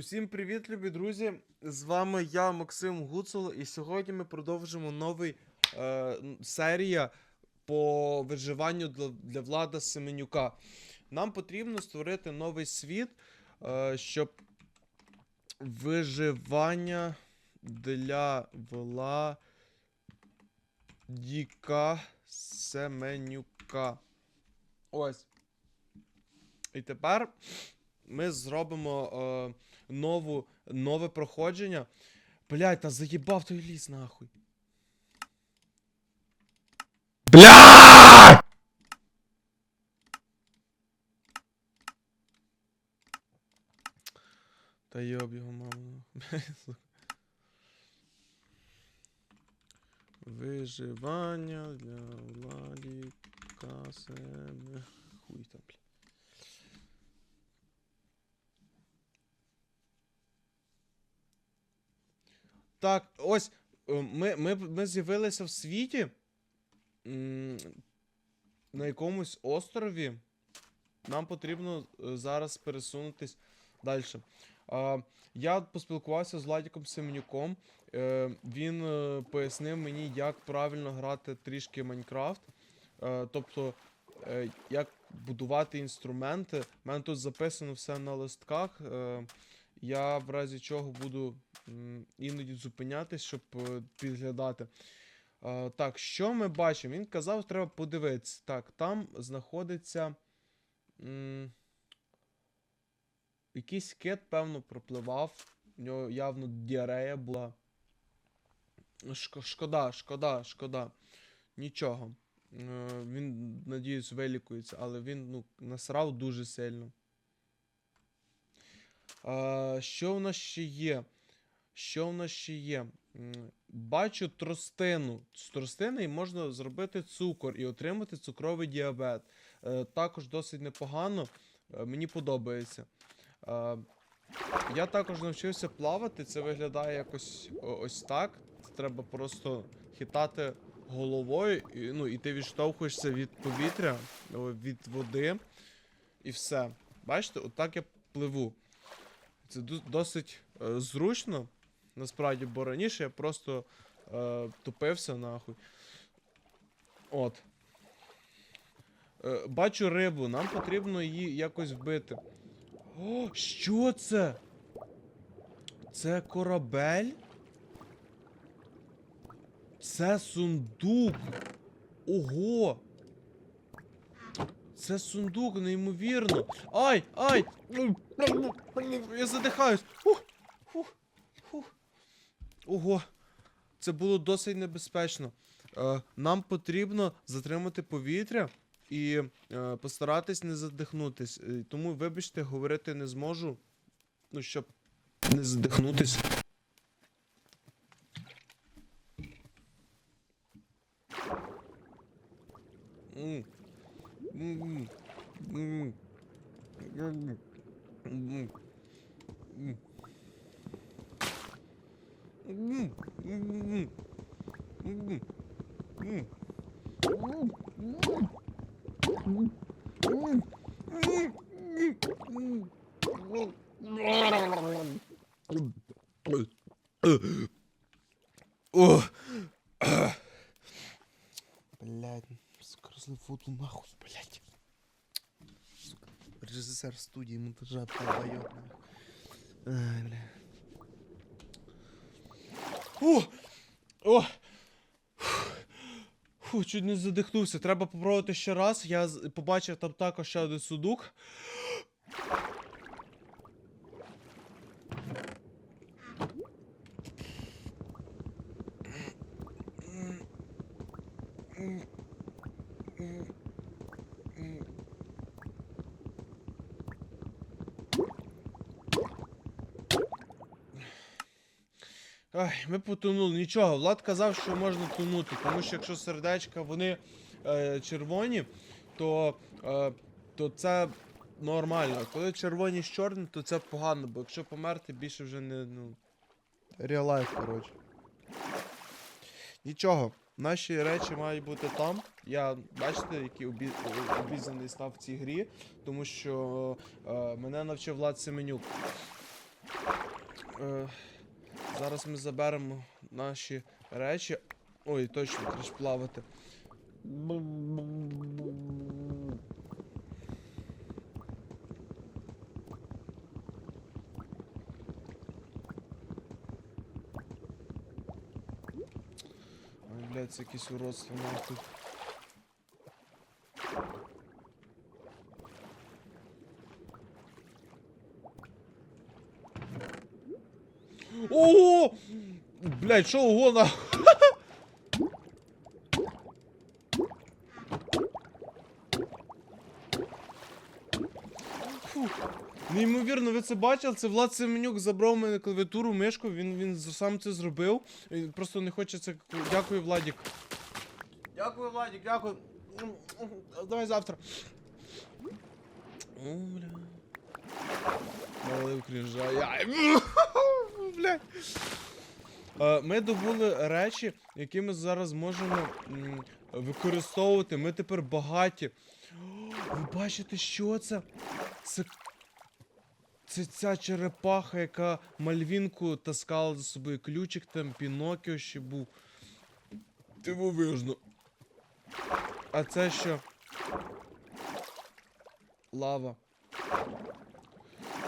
Усім привіт, любі друзі! З вами я, Максим Гуцул, і сьогодні ми продовжимо новий е, серія по виживанню для, для Влада Семенюка. Нам потрібно створити новий світ, е, щоб виживання для Владіка Семенюка. Ось. І тепер ми зробимо е, нову, нове проходження. Блять, та заїбав той ліс нахуй. Бля! Та йоб його маму. Виживання для Владіка себе. Хуй там, бля. Так, ось е, ми, ми, ми з'явилися в світі на якомусь острові. Нам потрібно е, зараз пересунутись далі. Я поспілкувався з Владіком Семенюком. Е, він пояснив мені, як правильно грати трішки Майнкрафт. Тобто, як будувати інструменти. У мене тут записано все на листках. Я в разі чого буду іноді зупинятись, щоб е, підглядати. Е, так, що ми бачимо? Він казав, треба подивитися. Так, там знаходиться. Якийсь кит, певно, пропливав. У нього явно діарея була. Шко- шкода, шкода, шкода. Нічого. Е, Він, надіюсь, вилікується, але він ну, насрав дуже сильно. Що в нас ще є? Що в нас ще є? Бачу тростину. З тростини можна зробити цукор і отримати цукровий діабет. Е, Також досить непогано. Е, Мені подобається. Я також навчився плавати. Це виглядає якось ось так. Це треба просто хитати головою, ну, і ти відштовхуєшся від повітря, від води, і все. Бачите, отак я пливу. Це досить е, зручно, насправді, бо раніше я просто е, тупився нахуй. От. Е, бачу рибу, нам потрібно її якось вбити. О, що це? Це корабель? Це сундук. Ого! Це сундук, неймовірно. Ай! Ай! Я задихаюсь. Фух, фух, фух. Ого. Це було досить небезпечно. Е, нам потрібно затримати повітря і е, постаратись не задихнутись. Е, тому, вибачте, говорити не зможу. Ну, щоб не задихнутись. М. Oh. Блядь, с крысным фото нахуй. Режиссер студии монтажа долбоёб. Ай, бля. О! О! Фу, чуть не задихнувся. Треба попробувати ще раз. Я побачив там також ще один судук. Ай, ми потонули. Нічого, Влад казав, що можна тонути, тому що якщо сердечка вони е, червоні, то, е, то це нормально. Коли червоні з чорним, то це погано, бо якщо померти, більше вже не. ну. Real life, коротше. Нічого, наші речі мають бути там. Я бачите, який обі... обізнаний став в цій грі, тому що е, мене навчив Влад Семенюк. Е, зараз ми заберемо наші речі. Ой, точно, треба ж плавати. Ой, блядь, це якесь уродство нахуй. Ого! Блядь, що? Фух. Неймовірно, ви це бачили? Це Влад Семенюк забрав мене клавіатуру, мишку, він, він сам це зробив. Він просто не хоче це. Дякую, Владік. Дякую, Владік, дякую. Давай завтра. О, бля. Малив крінжа. Я... Бля. Е, Ми добули речі, які ми зараз можемо використовувати. Ми тепер багаті. Ви бачите, що це? Це. Це ця черепаха, яка мальвінку таскала за собою. Ключик там, Пінокіо ще був. Дивовижно. А це що? Лава.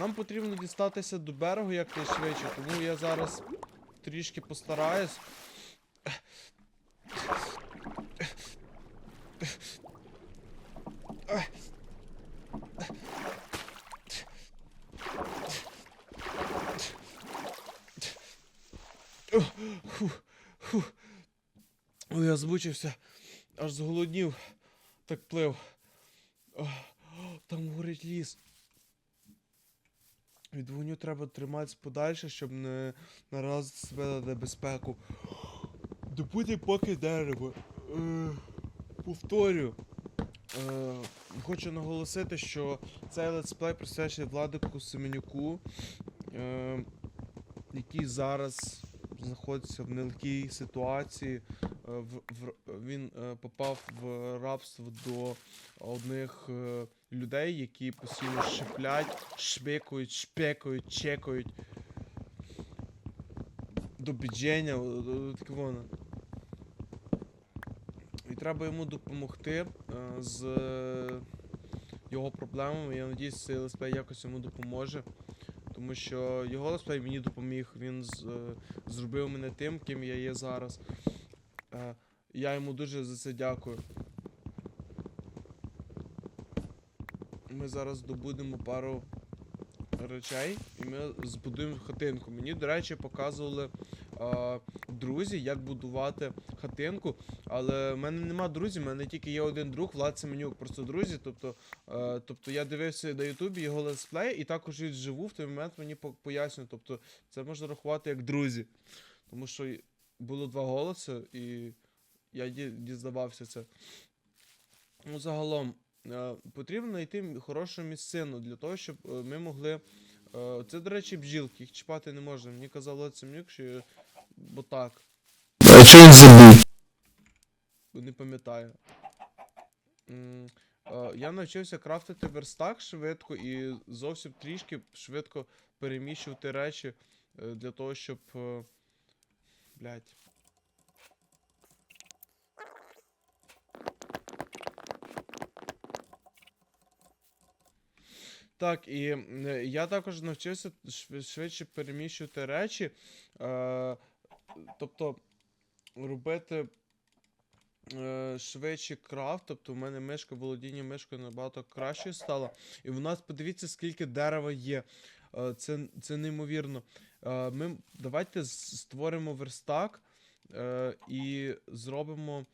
Нам потрібно дістатися до берегу якнайшвидше, тому я зараз трішки постараюсь. Ой, я збучився, аж зголоднів, так плив. Там горить ліс. Від вогню треба триматися подальше, щоб не наразити себе на небезпеку. Добути поки дерево. Е, повторю. Е, хочу наголосити, що цей летсплей присвячений Владику Семенюку, е, який зараз знаходиться в нелегкій ситуації. Е, в, в, він е, попав в рабство до одних е, людей, які постійно шиплять, шпикають, шпекають, чекають. До бідження, таке воно. І треба йому допомогти е, з е, його проблемами. Я надіюсь, цей летсплей якось йому допоможе. Тому що його летсплей мені допоміг. Він з, е, зробив мене тим, ким я є зараз. Я йому дуже за це дякую. Ми зараз добудемо пару речей і ми збудуємо хатинку. Мені, до речі, показували е, друзі, як будувати хатинку. Але в мене нема друзів, в мене тільки є один друг, Влад Семенюк, просто друзі. Тобто, е, тобто я дивився на Ютубі його летсплей, і також він вживу в той момент мені пояснює. Тобто, це можна рахувати як друзі. Тому що було два голоси, і я ді- дізнавався це. Ну, загалом, потрібно знайти хорошу місцину для того, щоб е, ми могли. е, Це, до речі, бджілки, їх чіпати не можна. Мені казав Влад Семенюк, що бо так. А чого він забув? Не пам'ятаю. Е, Я навчився крафтити верстак швидко і зовсім трішки швидко переміщувати речі е, для того, щоб. е, Блять. Так, і я також навчився швидше переміщувати речі. Е, тобто робити е, швидше крафт, тобто в мене мишка, володіння мишкою набагато краще стало. І в нас подивіться, скільки дерева є. Е, це, це неймовірно. Е, ми давайте створимо верстак і зробимо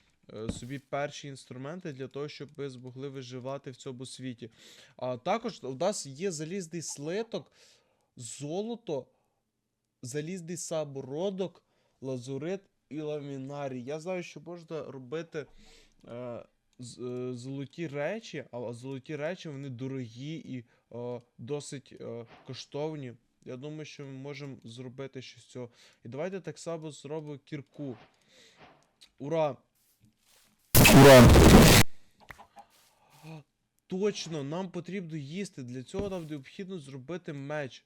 собі перші інструменти для того, щоб ви змогли виживати в цьому світі. А також у нас є залізний слиток, золото, залізний самородок, лазурит і ламінарій. Я знаю, що можна робити е, е, золоті речі, а золоті речі вони дорогі і е, досить е, коштовні. Я думаю, що ми можемо зробити щось цього. І давайте так само зробимо кірку. Ура! Ура! Точно, нам потрібно їсти. Для цього нам необхідно зробити меч.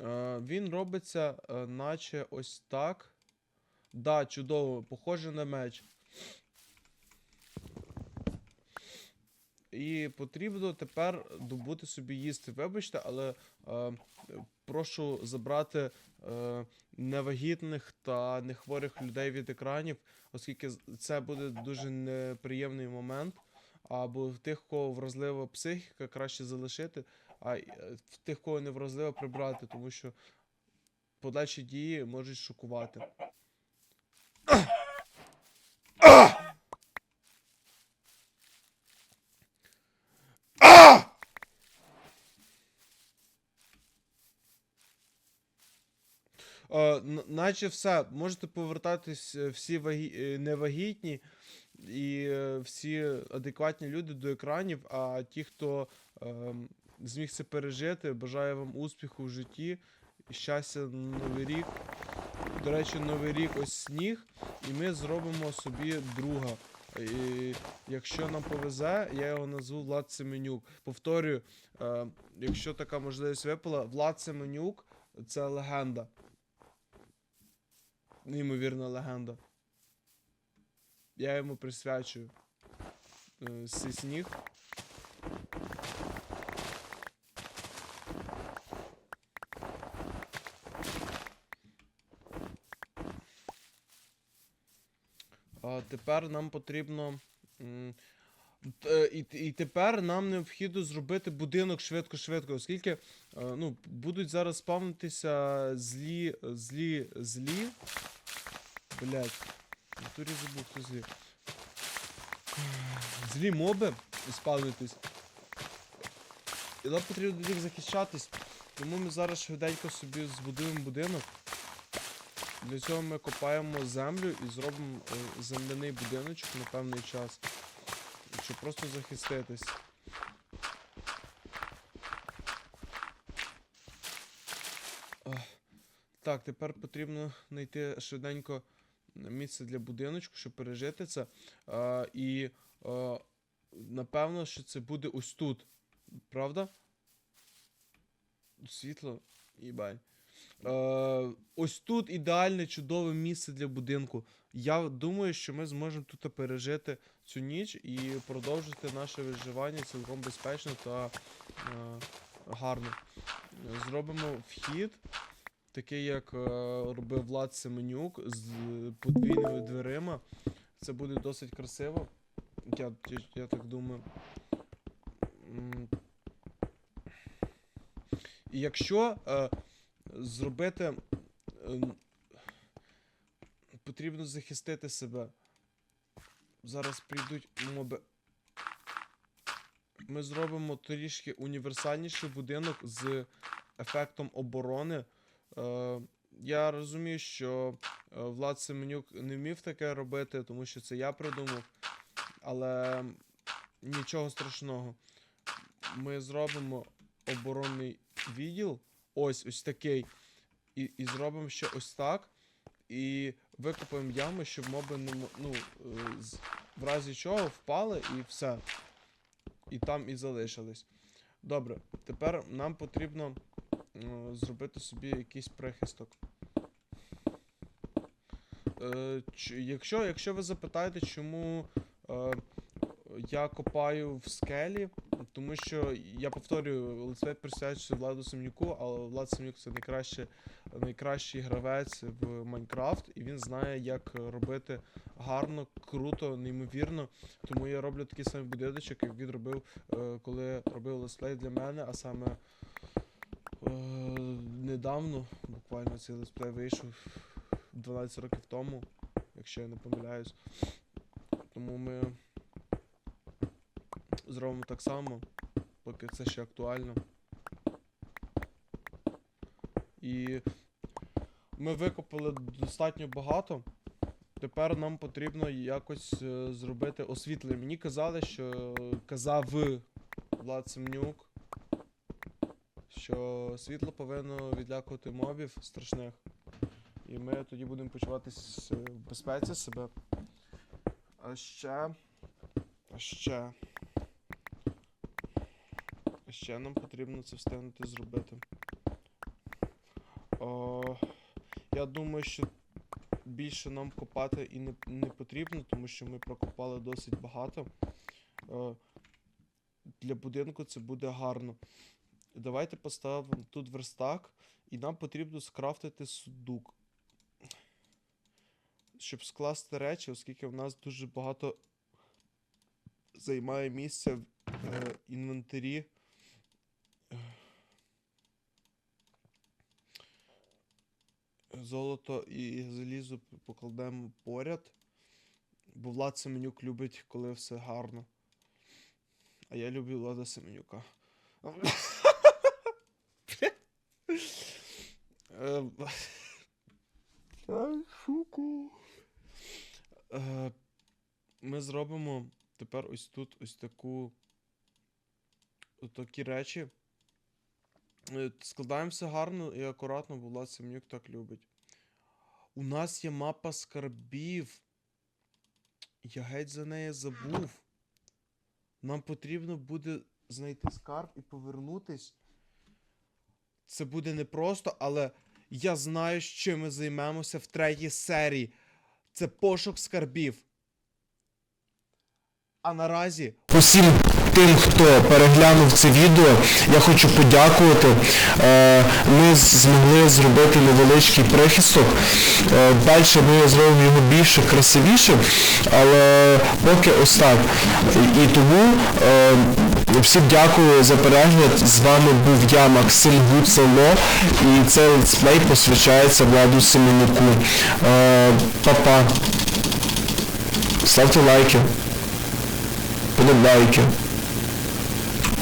Е, він робиться, е, наче ось так. Да, чудово, похоже на меч. І потрібно тепер добути собі їсти. Вибачте, але е, прошу забрати е, невагітних та нехворих людей від екранів, оскільки це буде дуже неприємний момент. Або в тих, кого вразлива психіка, краще залишити, а е, тих, кого не вразлива, прибрати, тому що подальші дії можуть шокувати. Наче все, можете повертатись е, всі вагі... е, невагітні і е, всі адекватні люди до екранів, а ті, хто ем, зміг це пережити, бажаю вам успіху в житті, щастя на новий рік. До речі, новий рік ось сніг, і ми зробимо собі друга. І якщо нам повезе, я його назву Влад Семенюк. Повторюю, е, якщо така можливість випала, Влад Семенюк це легенда. Неймовірна легенда. Я йому присвячую е, сніг. А тепер нам потрібно. Е, І, і тепер нам необхідно зробити будинок швидко-швидко, оскільки е, ну, будуть зараз спавнитися злі, злі, злі. Блять, в натурі забув, хто злі. Злі моби спавнитись. І нам потрібно від них захищатись. Тому ми зараз швиденько собі збудуємо будинок. Для цього ми копаємо землю і зробимо е, земляний будиночок на певний час. Щоб просто захиститись. Так, тепер потрібно знайти швиденько місце для будиночку, щоб пережити це. А, і а, напевно, що це буде ось тут. Правда? Світло. Їбай. Е, ось тут ідеальне чудове місце для будинку. Я думаю, що ми зможемо тут пережити цю ніч і продовжити наше виживання цілком безпечно та е, гарно. Зробимо вхід, такий, як е, робив Влад Семенюк, з подвійними дверима. Це буде досить красиво. Я, я, я так думаю. І якщо е, зробити. ем, потрібно захистити себе. Зараз прийдуть моби. Ми зробимо трішки універсальніший будинок з ефектом оборони. Е, я розумію, що е, Влад Семенюк не вмів таке робити, тому що це я придумав. Але нічого страшного. Ми зробимо оборонний відділ. Ось ось такий. І, і зробимо ще ось так. І викопаємо ями, щоб моби не ну, е, в разі чого впали і все. І там і залишились. Добре, тепер нам потрібно е, зробити собі якийсь прихисток. Е, ч- якщо, якщо ви запитаєте, чому е, я копаю в скелі, тому що я повторюю, лице присвячується Владу Семнюку, але Влад Семнюк це найкраще, найкращий гравець в Майнкрафт, і він знає, як робити гарно, круто, неймовірно. Тому я роблю такий самий будиночок, як він робив, е, коли робив летсплей для мене, а саме е, недавно, буквально цей летсплей вийшов 12 років тому, якщо я не помиляюсь. Тому ми зробимо так само, поки це ще актуально. І ми викопали достатньо багато. Тепер нам потрібно якось е, зробити освітлення. Мені казали, що казав Влад Семнюк, що світло повинно відлякувати мобів страшних. І ми тоді будемо почуватись е, в безпеці себе. А ще. А ще. Ще нам потрібно це встигнути зробити. О, я думаю, що більше нам копати і не, не потрібно, тому що ми прокопали досить багато. Е, для будинку це буде гарно. Давайте поставимо тут верстак, і нам потрібно скрафтити сундук. Щоб скласти речі, оскільки в нас дуже багато займає місця в е, інвентарі. Золото і залізо покладемо поряд. Бо Влад Семенюк любить, коли все гарно. А я люблю Влада Семенюка. Е, Ми зробимо тепер ось тут ось таку. Такі речі. Е, Складаємо все гарно і акуратно, бо Влад Семенюк так любить. У нас є мапа скарбів. Я геть за неї забув. Нам потрібно буде знайти скарб і повернутись. Це буде непросто, але я знаю, з чим ми займемося в третій серії. Це пошук скарбів. А наразі Усім тим, хто переглянув це відео, я хочу подякувати. Е, Ми змогли зробити невеличкий прихисток. Е, Далі ми зробимо його більше красивіше, але поки ось так. І тому е, всім дякую за перегляд. З вами був я, Максим Гуцело, і цей летсплей посвячається Владу Семенюку. Па-па. Ставте лайки. Подобайки.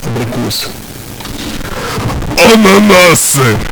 Абрикос. Ананаси!